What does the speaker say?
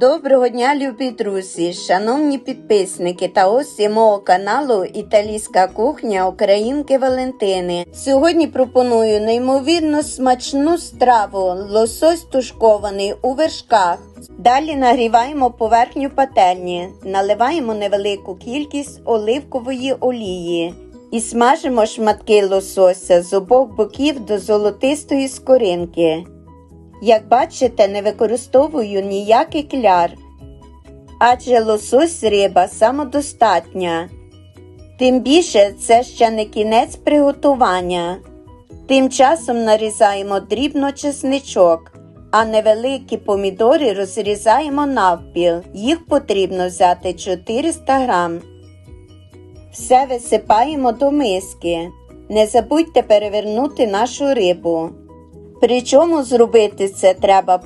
Доброго дня, любі друзі, шановні підписники та гості мого каналу Італійська кухня Українки Валентини. Сьогодні пропоную неймовірно смачну страву лосось тушкований у вершках. Далі нагріваємо поверхню пательні, наливаємо невелику кількість оливкової олії і смажимо шматки лосося з обох боків до золотистої скоринки. Як бачите, не використовую ніякий кляр, адже лосось риба самодостатня. Тим більше це ще не кінець приготування. Тим часом нарізаємо дрібно чесничок, а невеликі помідори розрізаємо навпіл. Їх потрібно взяти 400 грам. Все висипаємо до миски. Не забудьте перевернути нашу рибу. Причому зробити це треба